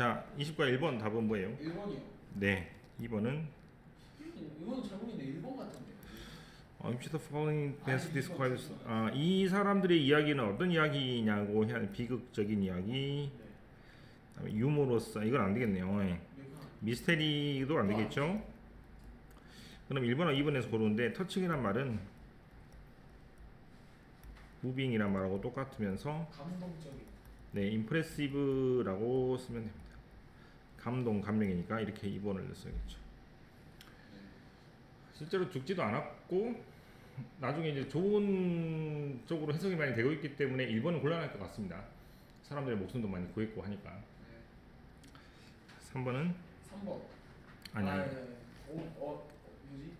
자, 20과 1번 답은 뭐예요? 1번이요. 네. 2번은 이거는 잘못인데 1번 같은데. 어, which the following best 아니, describes 아, 이 사람들의 이야기는 어떤 이야기냐고 한 비극적인 이야기 네. 그다음에 유머러스 이건 안 되겠네요. 예. 내가 미스테리도 안 되겠죠? 그럼 1번과 2번에서 고르는데 터칭이란 말은 무빙이란 말하고 똑같으면서 감동적인. 네, 임프레시브라고 쓰면 됩니다. 감동, 감명이니까 이렇게 2번을 넣어야겠죠. 실제로 죽지도 않았고 나중에 이제 좋은 쪽으로 해석이 많이 되고 있기 때문에 1번은 곤란할 것 같습니다. 사람들의 목숨도 많이 구했고 하니까. 네. 3번은 3번. 아니 아, 아니. 네. 어, 어, 뭐지?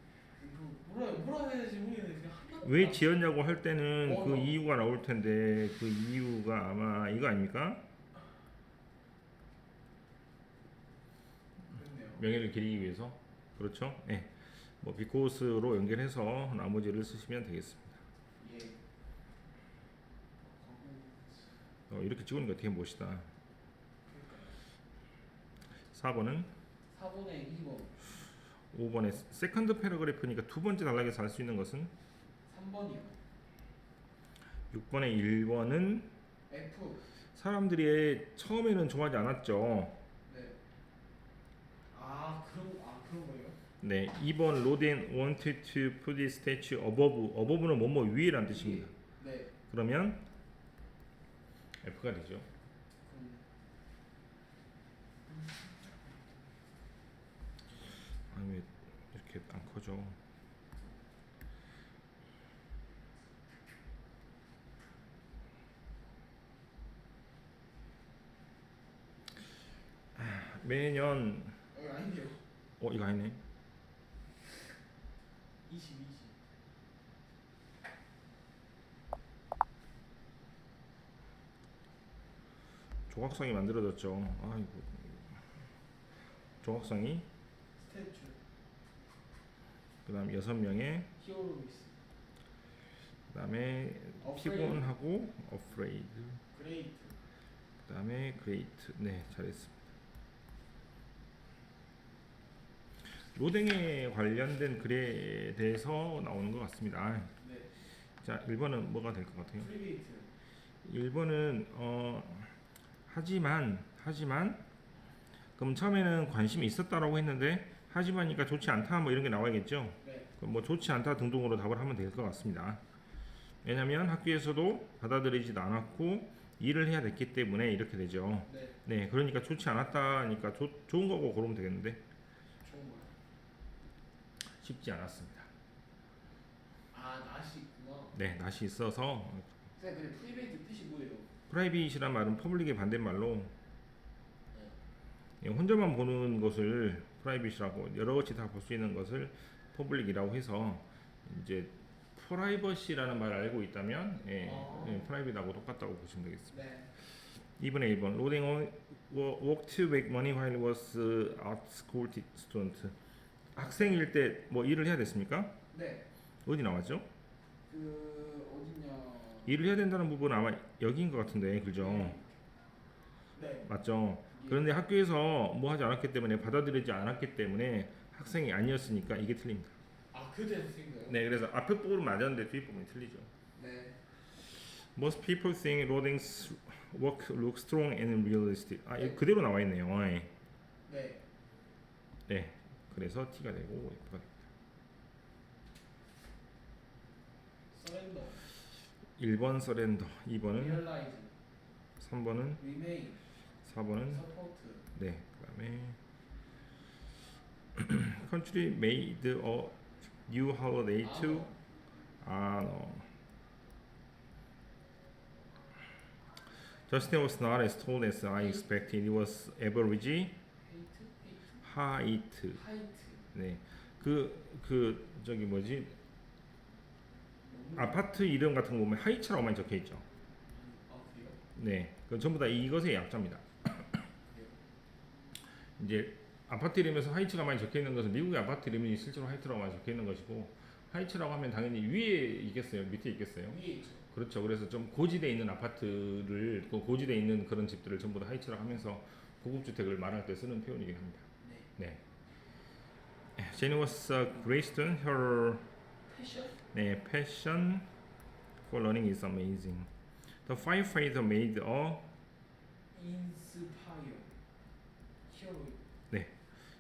뭐라 뭐라 해야 한 번. 왜 지었냐고 할 때는 어, 그 어. 이유가 나올 텐데 그 이유가 아마 이거 아닙니까? 그렇네요. 명예를 기리기 위해서 그렇죠? 예. 뭐 비코스로 연결해서 나머지를 쓰시면 되겠습니다. 예. 어, 이렇게 찍으니까 되게 멋있다. 4번은 4번에 2번. 5번에 세컨드 패러그래프니까 두 번째 단락에서 할수 있는 것은 3번이요. 6번에 1번은 F. 사람들이 처음에는 좋아하지 않았죠. 네. 아 그런 아 그런 거예요? 네, 2번 로덴 wanted to put the statue above. above는 뭐뭐 위에란 뜻입니다. 네. 그러면 F가 되죠. 아니 왜 이렇게 안 커져? 아, 매년 어 아닌데요. 어 이거 아니네. 20 20. 조각상이 만들어졌죠. 아이고 조각상이 스태츄. 그다음 여섯 명의 히어로미스. 그다음에 Afraid. 피곤하고 afraid 그레이트. 그다음에 great 네 잘했습니다. 로댕에 관련된 글에 대해서 나오는 것 같습니다. 네. 자 1번은 뭐가 될 것 같아요? 프리게이트. 1번은 어 하지만 하지만 그럼 처음에는 관심이 있었다라고 했는데 하지만이니까 좋지 않다 뭐 이런 게 나와야겠죠. 네. 그럼 뭐 좋지 않다 등등으로 답을 하면 될 것 같습니다. 왜냐하면 학교에서도 받아들이지도 않았고 일을 해야 됐기 때문에 이렇게 되죠. 네. 네, 그러니까 좋지 않았다니까 좋 좋은 거고 고르면 되겠는데. 쉽지 않았습니다. 아 낫이 있구나. 네, 낯이 있어서 쌤 근데 프리게이트 뜻이 뭐예요? 프라이빗이란 말은 퍼블릭의 반대말로 네. 예, 혼자만 보는 것을 프라이빗이라고 여러 가지 다볼 수 있는 것을 퍼블릭이라고 해서 이제 프라이버시라는 말을 알고 있다면 예, 아. 예, 프라이빗하고 똑같다고 보시면 되겠습니다. 네. 2번에 1번 로딩 worked to make money while was at school student 학생일 때 뭐 일을 해야 됐습니까? 네. 어디 나왔죠? 그 어딨냐? 일을 해야 된다는 부분은 아마 여기인 것 같은데 그죠? 네. 맞죠? 그런데 학교에서 뭐 하지 않았기 때문에 받아들이지 않았기 때문에 학생이 아니었으니까 이게 틀립니다. 아 그때 쓰인가요? 네, 그래서 앞에 부분은 맞았는데 뒤에 부분이 틀리죠. 네. Most people think Roding's work looks strong and realistic. 아, 이거 그대로 나와 있네요. 예. 네. 네, 그래서 T가 되고 F가 됩니다. 서렌더. 1번 서렌더, 2번은, 리얼라이즈. 3번은, 리메인. 4번은, 서포트. 네, 그다음에 Country made a new holiday to 아, no. Justin was not as tall as I expected. It was average height. 하이트. 네, 그, 그, 저기 뭐지? 아파트 이름 같은 거 보면 하이츠라고 많이 적혀 있죠. 아 그래요? 네, 그 전부 다 이것의 약자입니다. 이제 아파트 이름에서 하이츠가 많이 적혀 있는 것은 미국의 아파트 이름이 실제로 하이츠라고 많이 적혀 있는 것이고 하이츠라고 하면 당연히 위에 있겠어요, 밑에 있겠어요. 위에 있죠. 그렇죠. 그래서 좀 고지대 있는 아파트를 그 고지대 있는 그런 집들을 전부 다 하이처락하면서 고급 주택을 말할 때 쓰는 표현이긴 합니다. 네. 네. Jane was a great student. Her 패션? 네, passion for learning is amazing. The firefighter made a 인스파이어. 히어로.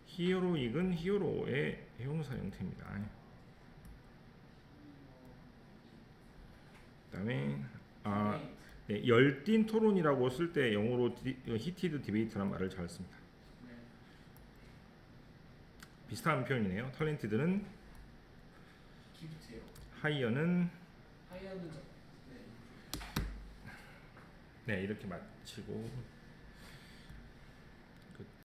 히어로익은 히어로의 형용사 형태입니다. 그다음에 아 네. 네, 열띤 토론이라고 쓸 때 영어로 디, 히티드 디베이트라는 말을 잘 씁니다. 네. 비슷한 표현이네요. 탤런티드는 기프트요. 하이어는 하이어는 저. 네. 네 이렇게 마치고